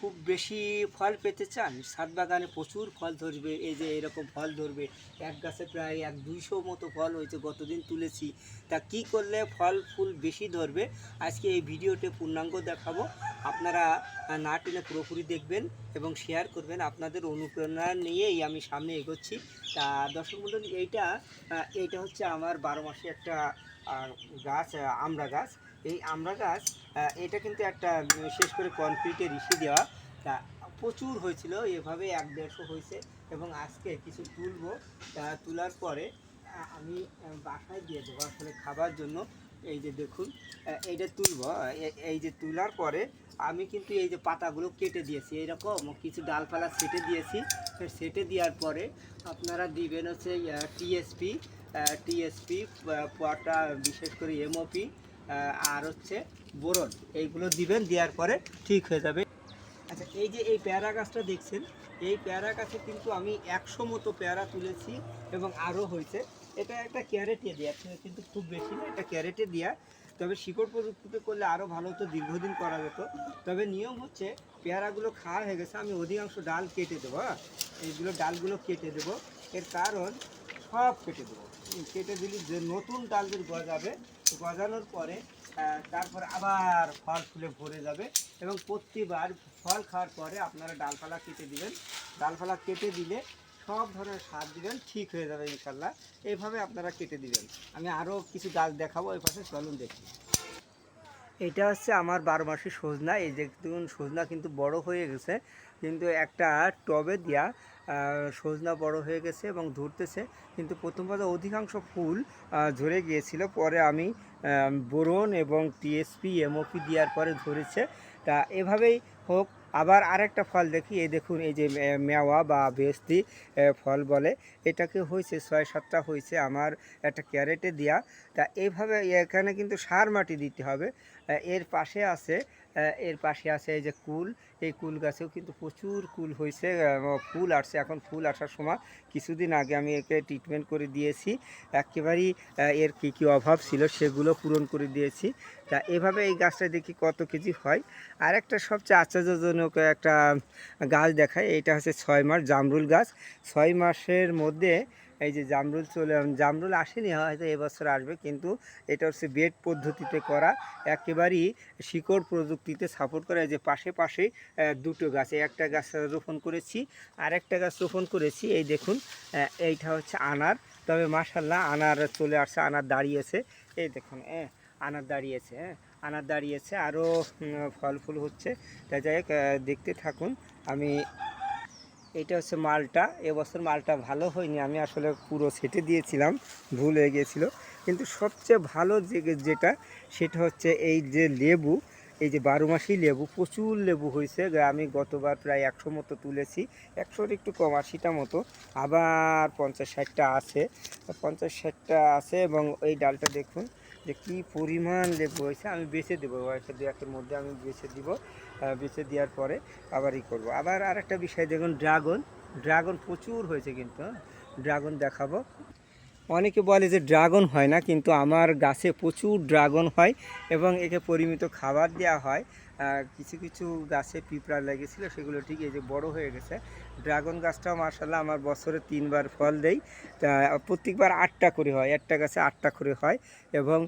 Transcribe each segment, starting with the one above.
খুব বেশি ফল পেতে চান? সাত বাগানে প্রচুর ফল ধরবে, এই যে এরকম ফল ধরবে। এক গাছে প্রায় এক দুইশো মতো ফল হয়েছে, গতদিন তুলেছি। তা কি করলে ফল ফুল বেশি ধরবে? আজকে এই ভিডিওতে পূর্ণাঙ্গ দেখাবো। আপনারা না টেনে পুরোপুরি দেখবেন এবং শেয়ার করবেন আপনাদের অনুপ্রেরণা নিয়েই আমি সামনে এগোচ্ছি। তা দর্শক মণ্ডলী, এইটা এইটা হচ্ছে আমার বারো মাসে একটা গাছ আমরা গাছ, এই আমরা গাছ এটা কিন্তু একটা বিশেষ শেষ করে কনক্রিটে ঋষি দেওয়া। তা প্রচুর হয়েছিল, এভাবে এক দেড়শো হয়েছে এবং আজকে কিছু তুলবো। তা তোলার পরে আমি বাসায় দিয়ে দেবো। আসলে খাবার জন্য এই যে দেখুন এইটা তুলব এই যে তোলার পরে আমি কিন্তু এই যে পাতাগুলো কেটে দিয়েছি। এইরকম কিছু ডালপালা সেটে দিয়েছি। সেটে দেওয়ার পরে আপনারা দিবেন হচ্ছে টিএসপি টিএসপি পটা, বিশেষ করে এমওপি আর হচ্ছে বোরন। এইগুলো দিবেন, দেওয়ার পরে ঠিক হয়ে যাবে। আচ্ছা এই যে এই পেয়ারা গাছটা দেখছেন, এই পেয়ারা গাছে কিন্তু আমি একশো মতো পেয়ারা তুলেছি এবং আরও হয়েছে। এটা একটা ক্যারেটে দেওয়া কিন্তু খুব বেশি না, এটা ক্যারেটে দেওয়া তবে শিকড় প্রযুক্তিতে করলে আরও ভালো হতো, দীর্ঘদিন করা যেত। তবে নিয়ম হচ্ছে, পেয়ারাগুলো খাওয়া হয়ে গেছে, আমি অধিকাংশ ডাল কেটে দেবো হ্যাঁ? এইগুলো ডালগুলো কেটে দেবো। এর কারণ, সব কেটে দেবো। কেটে দিলে যে নতুন ডালগুলো গজাবে, গজানোর পরে তারপরে আবার ফল ফুলে ভরে যাবে এবং প্রতিবার ফল খাওয়ার পরে আপনারা ডালপালা কেটে দিবেন। ডালপালা কেটে দিলে সব ধরনের সার দিবেন, ঠিক হয়ে যাবে ইনশাল্লাহ এইভাবে আপনারা কেটে দিবেন। আমি আরও কিছু গাছ দেখাবো, ওই পাশে চলুন দেখি। এটা হচ্ছে আমার বারো মাসি সজনা। এই যে দেখুন, সজনা কিন্তু বড় হয়ে গেছে। কিন্তু একটা টবে দিয়া সজনা বড় হয়ে গেছে এবং ধরতেছে। কিন্তু প্রথম কথা অধিকাংশ ফুল ঝরে গিয়েছিল। পরে আমি বোরন এবং টিএসপি, এমওপি দেওয়ার পরে ধরেছে। তা এভাবেই হোক আবার আরেকটা ফল দেখি, এই দেখুন, এই যে মেওয়া বা বেস্তি ফল বলে, এটাকে হয়েছে ছয় সাতটা হয়েছে আমার একটা ক্যারেটে দেওয়া তা এইভাবে এখানে কিন্তু সার মাটি দিতে হবে। এর পাশে আছে এর পাশে আছে এই যে কুল, এই কুল গাছেও কিন্তু প্রচুর কুল হয়েছে ফুল আসছে। এখন ফুল আসার সময় কিছুদিন আগে আমি একে ট্রিটমেন্ট করে দিয়েছি। একেবারেই এর কী কী অভাব ছিল সেগুলো পূরণ করে দিয়েছি। তা এভাবে এই গাছটা দেখি কত কেজি হয়। আর একটা সবচেয়ে আশ্চর্যজনক একটা গাছ দেখায় এটা হচ্ছে ছয় মাস জামরুল গাছ। ছয় মাসের মধ্যে এই যে জামরুল চলে জামরুল আসেনি, হয়তো এবছর আসবে, কিন্তু এটা হচ্ছে বেড পদ্ধতিতে করা। একেবারেই শিকড় প্রযুক্তিতে সাপোর্ট করা। এই যে পাশে পাশে দুটো গাছ, একটা গাছ রোপণ করেছি আর একটা গাছ রোপণ করেছি। এই দেখুন এইটা হচ্ছে আনার। তবে মাসাল্লাহ আনার চলে আসছে, আনার দাঁড়িয়েছে। এই দেখুন হ্যাঁ আনার দাঁড়িয়েছে হ্যাঁ আনার দাঁড়িয়েছে। আরও ফল ফুল হচ্ছে। তাই যাই হোক দেখতে থাকুন। আমি এটা হচ্ছে মালটা। এবছর মালটা ভালো হয়নি, আমি আসলে পুরো সেটে দিয়েছিলাম, ভুল হয়ে গিয়েছিল। কিন্তু সবচেয়ে ভালো যে যেটা, সেটা হচ্ছে এই যে লেবু, এই যে বারো মাসি লেবু, প্রচুর লেবু হয়েছে। আমি গতবার প্রায় একশো মতো তুলেছি, একশোর একটু কম, আশিটা মতো। আবার পঞ্চাশ ষাটটা আছে। পঞ্চাশ ষাটটা আছে এবং এই ডালটা দেখুন যে কি পরিমাণ লেবু হয়েছে, আমি বেছে দেবো, একটা দু একের মধ্যে আমি বেছে দিব বেছে দেওয়ার পরে আবার ই করব আবার আরেকটা বিষয়, দেখুন, ড্রাগন ড্রাগন প্রচুর হয়েছে কিন্তু হ্যাঁ? ড্রাগন দেখাবো অনেকে বলে যে ড্রাগন হয় না, কিন্তু আমার গাছে প্রচুর ড্রাগন হয় এবং একে পরিমিত খাবার দেওয়া হয়। কিছু কিছু গাছে পিঁপড়া লেগেছিলো, সেগুলো ঠিক এই যে বড় হয়ে গেছে। ড্রাগন গাছটাও মার্শাল্লাহ আমার বছরে তিনবার ফল দেই। তা, প্রত্যেকবার আটটা করে হয়, একটা গাছে আটটা করে হয় এবং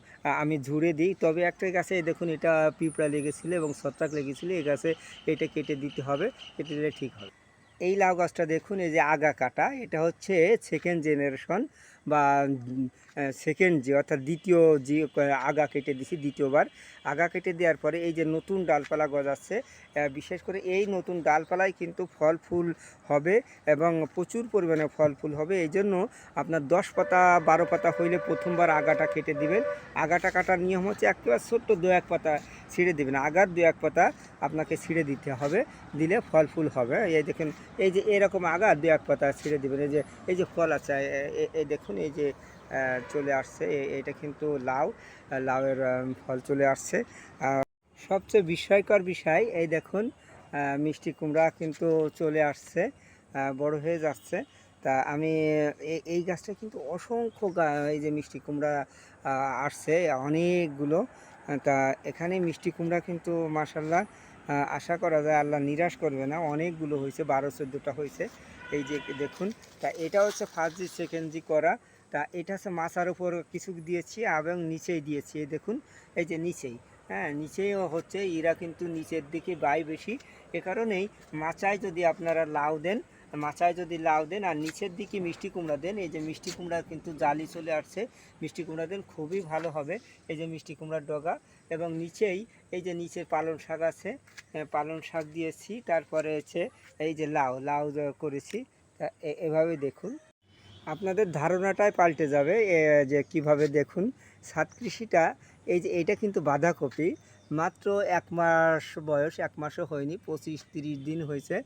আমি ঝুড়ে দিই। তবে একটা গাছে দেখুন, এটা পিঁপড়া লেগেছিলো এবং ছত্রাক লেগেছিলো, এই গাছে এটা কেটে দিতে হবে, কেটে দিলে ঠিক হবে। এই লাউ গাছটা দেখুন, এই যে আগা কাটা, এটা হচ্ছে সেকেন্ড জেনারেশন বা সেকেন্ড যে, অর্থাৎ দ্বিতীয় জি আগা কেটে দিছি দ্বিতীয়বার। আগা কেটে দেওয়ার পরে এই যে নতুন ডালপালা গজাচ্ছে বিশেষ করে এই নতুন ডালপালায় কিন্তু ফল ফুল হবে এবং প্রচুর পরিমাণে ফল ফুল হবে। এই জন্য আপনার দশ পাতা, বারো পাতা হইলে প্রথমবার আগাটা কেটে দিবেন। আগাটা কাটার নিয়ম হচ্ছে একেবারে ছোট্ট দু এক পাতা ছিঁড়ে দেবেন আগার দু এক পাতা আপনাকে ছিঁড়ে দিতে হবে, দিলে ফল ফুল হবে। এই দেখুন, এই যে এরকম আগা দু এক পাতা ছিঁড়ে দেবেন। এই যে এই যে ফল আছে এই দেখুন, এই যে চলে আসছে। এটা কিন্তু লাউ লাউয়ের ফল চলে আসছে। সবচেয়ে বিস্ময়কর বিষয়, এই দেখুন মিষ্টি কুমড়া কিন্তু চলে আসছে বড় হয়ে যাচ্ছে। তা আমি এই গাছটা কিন্তু অসংখ্য এই যে মিষ্টি কুমড়া আসছে, অনেকগুলো। তা এখানে মিষ্টি কুমড়া কিন্তু মাসাল্লাহ আশা করা যায় আল্লাহ নিরাশ করবে না। অনেকগুলো হয়েছে, বারো, চোদ্দোটা হয়েছে। এই যে দেখুন, তা এটা হচ্ছে ফার্স্ট জি সেকেন্ড জি করা। তা এটা হচ্ছে মাছার উপর কিছু দিয়েছি এবং নিচেই দিয়েছি। এই দেখুন, এই যে নিচেই হ্যাঁ নিচেও হচ্ছে, এরা কিন্তু নিচের দিকে বাই বেশি। এ কারণেই মাচায় যদি আপনারা লাউ দেন মাচায় যদি লাউ দেন আর নিচের দিকে মিষ্টি কুমড়া দেন এই যে মিষ্টি কুমড়া কিন্তু জালি চলে আসছে মিষ্টি কুমড়া দেন খুবই ভালো হবে এই যে মিষ্টি কুমড়ার ডগা। এবং নিচেই এই যে নিচে পালং শাক আছে হ্যাঁ, পালং শাক দিয়েছি তারপরে হচ্ছে এই যে লাউ লাউ করেছি তা এভাবে দেখুন। আপনাদের ধারণাটাই পাল্টে যাবে যে কীভাবে দেখুন সাত কৃষিটা এই যে এটা কিন্তু বাঁধাকপি মাত্র এক মাস বয়স এক মাসও হয়নি পঁচিশ তিরিশ দিন হয়েছে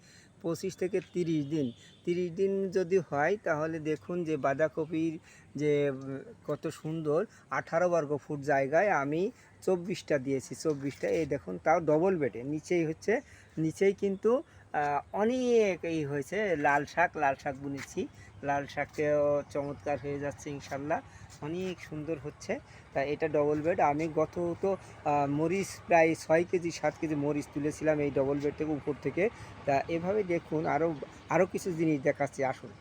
পঁচিশ থেকে তিরিশ দিন। তিরিশ দিন যদি হয়, তাহলে দেখুন যে বাঁধাকপির যে, কত সুন্দর আঠারো বর্গ ফুট জায়গায় আমি চব্বিশটা দিয়েছি। চব্বিশটা, এই দেখুন, তাও ডবল বেডে নিচেই হচ্ছে, নিচেই কিন্তু অনেক এই হয়েছে, লাল শাক লাল শাক বুনেছি। লাল শাকটাও চমৎকার হয়ে যাচ্ছে, ইনশাল্লাহ। অনেক সুন্দর হচ্ছে। তা এটা ডবল বেড আমি গত তো মরিচ প্রায় ছয় কেজি, সাত কেজি মরিচ তুলেছিলাম এই ডবল বেড থেকে উপর থেকে। তা এভাবে দেখুন আরও আরও কিছু জিনিস দেখাচ্ছি, আসুন।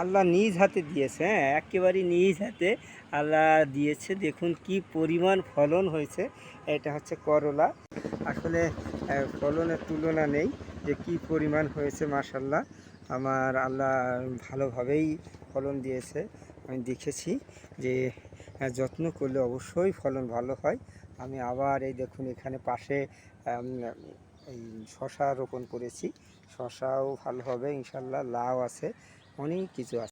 আল্লাহ নিজ হাতে দিয়েছে হ্যাঁ একেবারেই নিজ হাতে আল্লাহ দিয়েছে। দেখুন কি পরিমাণ ফলন হয়েছে। এটা হচ্ছে করলা। আসলে ফলনের তুলনা নেই যে কি পরিমাণ হয়েছে মাসাল্লাহ আমার আল্লাহ ভালোভাবেই ফলন দিয়েছে। আমি দেখেছি যে যত্ন করলে অবশ্যই ফলন ভালো হয়। আমি আবার এই দেখুন এখানে পাশে এই শশা রোপণ করেছি। শশাও ভালো হবে, ইনশাল্লাহ লাউ আছে, অনেক কিছু আছে।